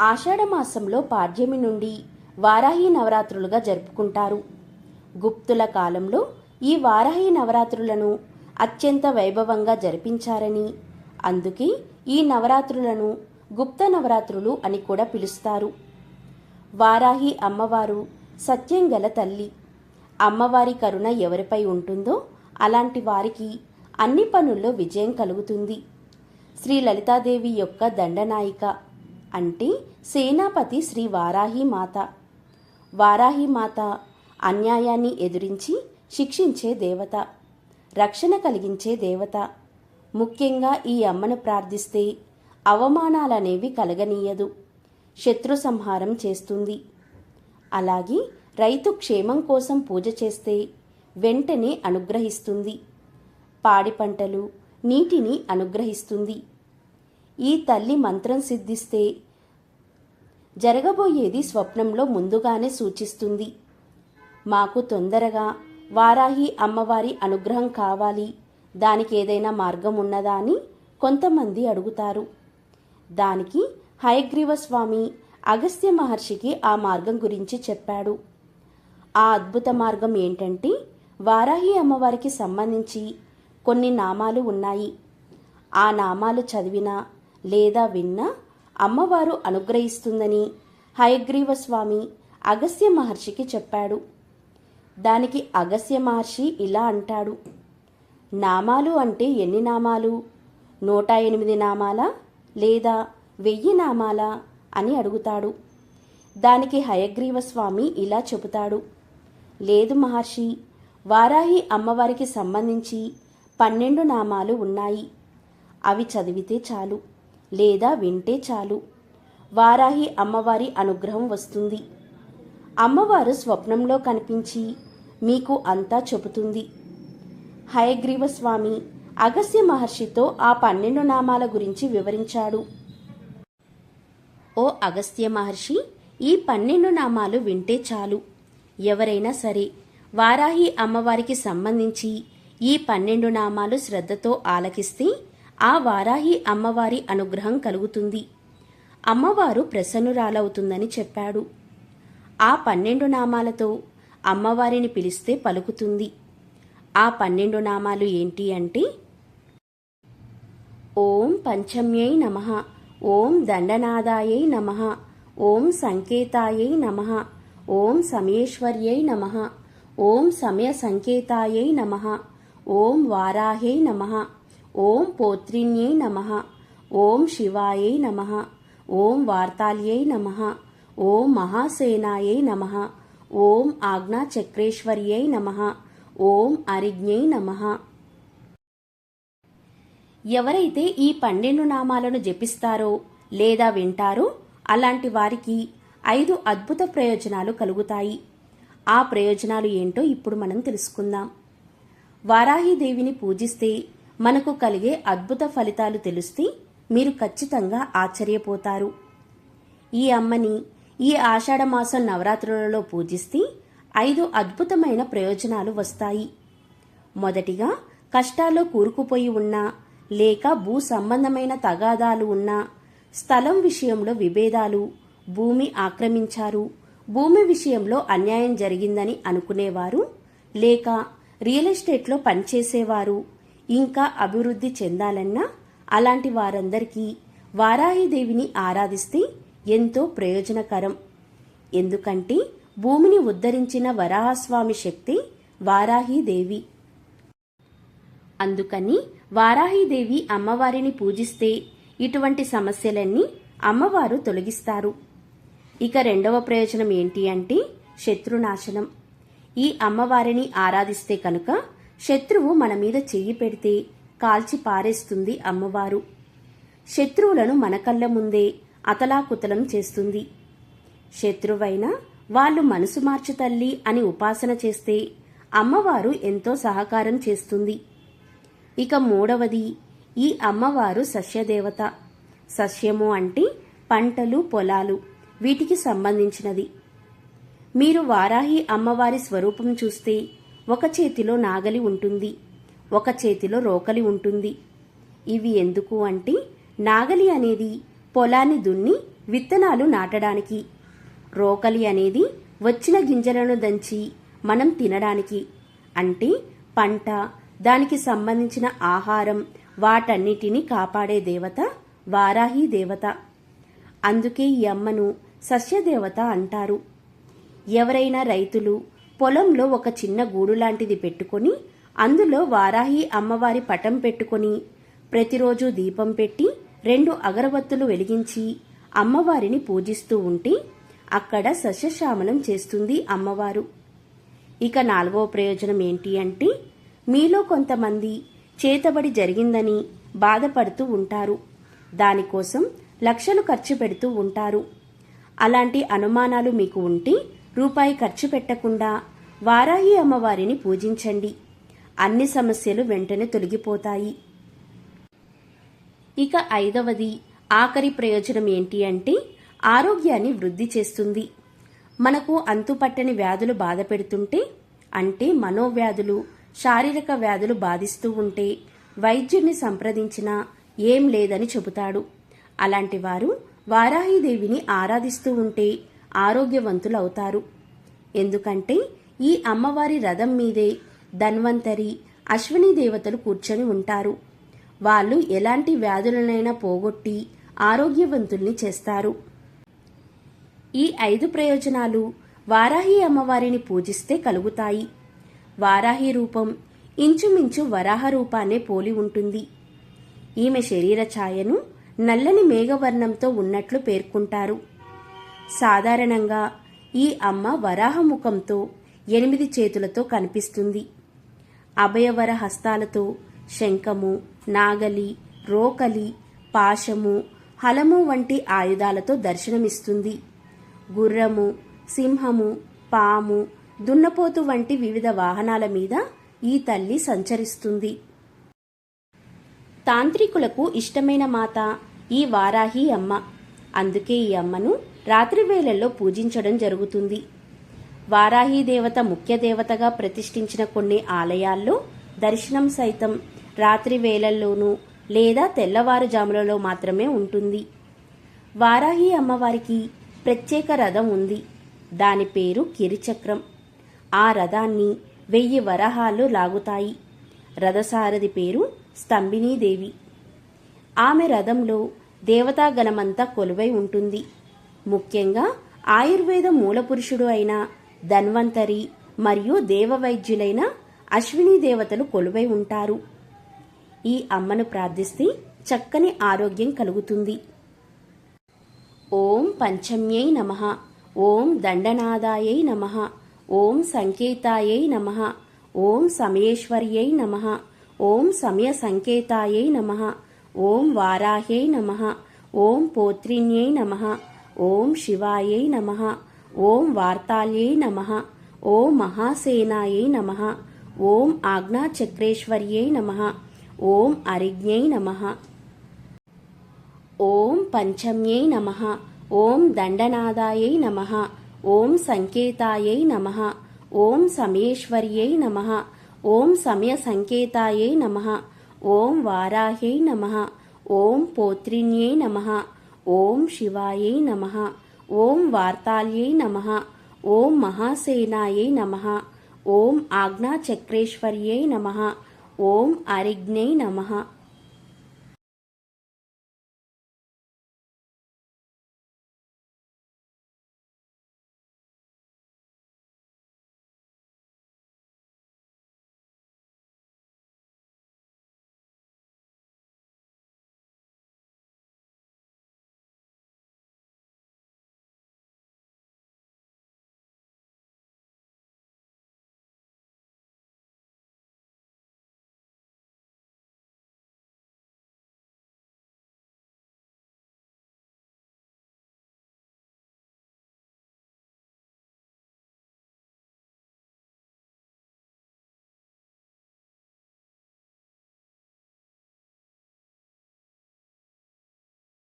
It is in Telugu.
ఆషాఢమాసంలో పాడ్యమి నుండి వారాహి నవరాత్రులుగా జరుపుకుంటారు. గుప్తుల కాలంలో ఈ వారాహి నవరాత్రులను అత్యంత వైభవంగా జరిపించారని అందుకే ఈ నవరాత్రులను గుప్త నవరాత్రులు అని కూడా పిలుస్తారు. వారాహి అమ్మవారు సత్యం గల తల్లి. అమ్మవారి కరుణ ఎవరిపై ఉంటుందో అలాంటి వారికి అన్ని పనుల్లో విజయం కలుగుతుంది. శ్రీ లలితాదేవి యొక్క దండనాయిక అంటే సేనాపతి శ్రీ వారాహి మాత. అన్యాయాన్ని ఎదురించి శిక్షించే దేవత రక్షణ కలిగించే దేవత. ముఖ్యంగా ఈ అమ్మను ప్రార్థిస్తే అవమానాలనేవి కలగనీయదు శత్రు సంహారం చేస్తుంది. అలాగే రైతు క్షేమం కోసం పూజ చేస్తే వెంటనే అనుగ్రహిస్తుంది. పాడి పంటలు నీటిని అనుగ్రహిస్తుంది. ఈ తల్లి మంత్రం సిద్ధిస్తే. జరగబోయేది స్వప్నంలో ముందుగానే సూచిస్తుంది. మాకు తొందరగా వారాహి అమ్మవారి అనుగ్రహం కావాలి. దానికి ఏదైనా మార్గం ఉన్నదా అని కొంతమంది అడుగుతారు. దానికి హయగ్రీవ స్వామి అగస్త్య మహర్షికి ఆ మార్గం గురించి చెప్పాడు. ఆ అద్భుత మార్గం ఏంటంటే వారాహి అమ్మవారికి సంబంధించి కొన్ని నామాలు ఉన్నాయి. ఆ నామాలు చదివినా లేదా విన్నా అమ్మవారు అనుగ్రహిస్తుందని హయగ్రీవ స్వామి అగస్య మహర్షికి చెప్పాడు. దానికి అగస్య మహర్షి ఇలా అంటాడు. నామాలు అంటే ఎన్ని నామాలు? నూట ఎనిమిది నామాలా లేదా వెయ్యి నామాలా అని అడుగుతాడు. దానికి హయగ్రీవ స్వామి ఇలా చెబుతాడు. లేదు మహర్షి వారాహి అమ్మవారికి సంబంధించి పన్నెండు నామాలు ఉన్నాయి. అవి చదివితే చాలు. లేదా వింటే చాలు. వారాహి అమ్మవారి అనుగ్రహం వస్తుంది. అమ్మవారు స్వప్నంలో కనిపించి మీకు అంతా చెబుతుంది. హయగ్రీవ స్వామి అగస్త్య మహర్షితో ఆ పన్నెండు నామాల గురించి వివరించాడు. ఓ అగస్త్య మహర్షి ఈ పన్నెండు నామాలు వింటే చాలు. ఎవరైనా సరే వారాహి అమ్మవారికి సంబంధించి ఈ పన్నెండు నామాలు శ్రద్ధతో ఆలకిస్తే ఆ వారాహి అమ్మవారి అనుగ్రహం కలుగుతుంది. అమ్మవారు ప్రసన్నురాలవుతుందని చెప్పాడు. ఆ పన్నెండు నామాలతో అమ్మవారిని పిలిస్తే పలుకుతుంది. ఆ పన్నెండు నామాలు ఏంటి అంటే ఓం పంచమ్యై నమ ఓం దండనాదాయై నమ ఓం సంకేతాయై నమ ఓం సమయేశ్వర్యై నమ ఓం సమయ సంకేతాయై నమ ఓం వారాహై నమ ఓం పోత్రిణ్యై నమ. ఓం శివాయై నమ. ఓం వార్తాల్యై నమ. ఓం మహాసేనాయై నమ. ఓం ఆజ్ఞాచక్రేశ్వర్యై నమ. ఓం అరిజ్ఞై నమ. ఎవరైతే ఈ పన్నెండు నామాలను జపిస్తారో లేదా వింటారో అలాంటి వారికి ఐదు అద్భుత ప్రయోజనాలు కలుగుతాయి. ఆ ప్రయోజనాలు ఏంటో ఇప్పుడు మనం తెలుసుకుందాం. వారాహిదేవిని పూజిస్తే మనకు కలిగే అద్భుత ఫలితాలు తెలిస్తే మీరు ఖచ్చితంగా ఆశ్చర్యపోతారు. ఈ అమ్మని ఈ ఆషాఢమాసం నవరాత్రులలో పూజిస్తే ఐదు అద్భుతమైన ప్రయోజనాలు వస్తాయి. మొదటిగా కష్టాల్లో కూరుకుపోయి ఉన్నా లేక భూ సంబంధమైన తగాదాలు ఉన్నా స్థలం విషయంలో విభేదాలు భూమి ఆక్రమించారు భూమి విషయంలో అన్యాయం జరిగిందని అనుకునేవారు లేక రియల్ ఎస్టేట్లో పనిచేసేవారు ఇంకా అభివృద్ధి చెందాలన్నా అలాంటి వారందరికీ వారాహిదేవిని ఆరాధిస్తే ఎంతో ప్రయోజనకరం. ఎందుకంటే భూమిని ఉద్ధరించిన వరాహస్వామి శక్తి వారాహిదేవి. అందుకని వారాహిదేవి అమ్మవారిని పూజిస్తే ఇటువంటి సమస్యలన్నీ అమ్మవారు తొలగిస్తారు. ఇక రెండవ ప్రయోజనం ఏంటి అంటే శత్రునాశనం. ఈ అమ్మవారిని ఆరాధిస్తే కనుక శత్రువు మన మీద చెయ్యి పెడితే కాల్చి పారేస్తుంది అమ్మవారు. శత్రువులను మన కళ్ళ ముందే అతలాకుతలం చేస్తుంది. శత్రువైనా వాళ్ళు మనసు మార్చు తల్లి అని ఉపాసన చేస్తే అమ్మవారు ఎంతో సహకారం చేస్తుంది. ఇక మూడవది ఈ అమ్మవారు సస్యదేవత. సస్యము అంటే పంటలు పొలాలు వీటికి సంబంధించినది. మీరు వారాహి అమ్మవారి స్వరూపం చూస్తే ఒక చేతిలో నాగలి ఉంటుంది ఒక చేతిలో రోకలి ఉంటుంది. ఇవి ఎందుకు అంటే నాగలి అనేది పొలాన్ని దున్ని విత్తనాలు నాటడానికి. రోకలి అనేది వచ్చిన గింజలను దంచి మనం తినడానికి. అంటే పంట దానికి సంబంధించిన ఆహారం వాటన్నిటిని కాపాడే దేవత వారాహి దేవత. అందుకే ఈ అమ్మను సస్యదేవత అంటారు. ఎవరైనా రైతులు పొలంలో ఒక చిన్న గూడు లాంటిది పెట్టుకొని అందులో వారాహి అమ్మవారి పటం పెట్టుకొని ప్రతిరోజు దీపం పెట్టి రెండు అగరబత్తులు వెలిగించి అమ్మవారిని పూజిస్తూ ఉంటే అక్కడ సస్యశ్యామలం చేస్తుంది అమ్మవారు. ఇక నాలుగవ ప్రయోజనం ఏంటి అంటే మీలో కొంతమంది చేతబడి జరిగిందని బాధపడుతూ ఉంటారు. దానికోసం లక్షలు ఖర్చు పెడుతూ ఉంటారు. అలాంటి అనుమానాలు మీకు ఉంటే రూపాయి ఖర్చు పెట్టకుండా వారాహి అమ్మవారిని పూజించండి. అన్ని సమస్యలు వెంటనే తొలగిపోతాయి. ఇక ఐదవది ఆఖరి ప్రయోజనం ఏంటి అంటే ఆరోగ్యాన్ని వృద్ధి చేస్తుంది. మనకు అంతుపట్టని వ్యాధులు బాధ పెడుతుంటే అంటే మనోవ్యాధులు శారీరక వ్యాధులు బాధిస్తూ ఉంటే వైద్యుడిని సంప్రదించినా ఏం లేదని చెబుతాడు. అలాంటి వారు వారాహిదేవిని ఆరాధిస్తూ ఉంటే ఆరోగ్యవంతులవుతారు. ఎందుకంటే ఈ అమ్మవారి రథం మీదే ధన్వంతరి అశ్విని దేవతలు కూర్చొని ఉంటారు. వాళ్ళు ఎలాంటి వ్యాధులనైనా పోగొట్టి ఆరోగ్యవంతుల్ని చేస్తారు. ఈ ఐదు ప్రయోజనాలు వారాహి అమ్మవారిని పూజిస్తే కలుగుతాయి. వారాహి రూపం ఇంచుమించు వరాహ రూపాన్నే పోలి ఉంటుంది. ఈమె శరీర ఛాయను నల్లని మేఘవర్ణంతో ఉన్నట్లు పేర్కొంటారు. సాధారణంగా ఈ అమ్మ వరాహముఖంతో ఎనిమిది చేతులతో కనిపిస్తుంది. అభయవర హస్తాలతో శంఖము నాగలి రోకలి పాశము హలము వంటి ఆయుధాలతో దర్శనమిస్తుంది. గుర్రము సింహము పాము దున్నపోతు వంటి వివిధ వాహనాల మీద ఈ తల్లి సంచరిస్తుంది. తాంత్రికులకు ఇష్టమైన మాత ఈ వారాహి అమ్మ. అందుకే ఈ అమ్మను రాత్రి వేళల్లో పూజించడం జరుగుతుంది. వారాహి దేవత ముఖ్య దేవతగా ప్రతిష్ఠించిన కొన్ని ఆలయాల్లో దర్శనం సైతం రాత్రి వేళల్లోనూ లేదా తెల్లవారుజాములలో మాత్రమే ఉంటుంది. వారాహి అమ్మవారికి ప్రత్యేక రథం ఉంది. దాని పేరు కిరిచక్రం. ఆ రథాన్ని వెయ్యి వరహాలు లాగుతాయి. రథసారథి పేరు స్తంభినీదేవి. ఆమె రథంలో దేవతాగణమంతా కొలువై ఉంటుంది. ముఖ్యంగా ఆయుర్వేద మూలపురుషుడు అయిన ధన్వంతరి మరియు దేవవైద్యులైన అశ్విని దేవతలు కొలువై ఉంటారు. ఈ అమ్మను ప్రార్థిస్తే చక్కని ఆరోగ్యం కలుగుతుంది. ఓం పంచమ్యై నమ. ఓం దండనాదాయై నమ. ఓం సంకేతాయై నమ. ఓం సమయేశ్వర్యై నమ. ఓం సమయ సంకేతాయై నమ. ఓం వారాహ్యై నమ. ఓం పోత్రిణ్యై నమ. ఓం శివాయై నమ ఓం వార్తాల్యై నమ ఓం మహాసేనాయై నమ ఓం ఆజ్ఞాచక్రేశ్వర్యై నమ ఓం అరిజ్ఞై నమ ఓం పంచమ్యై నమ ఓం దండనాదాయై నమ ఓం సంకేతాయై నమ ఓం సమయేశ్వర్యై నమ ఓం సమయ సంకేతాయై నమ ఓం వారాహ్యై నమ ఓం పోత్రిణ్యై నమ ఓం శివాయై నమ ఓం వార్తాల్యై నమ ఓం మహాసేనాయై నమ ఓం ఆజ్ఞాచక్రేశ్వర్యై నమ ఓం అరిజ్ఞై నమ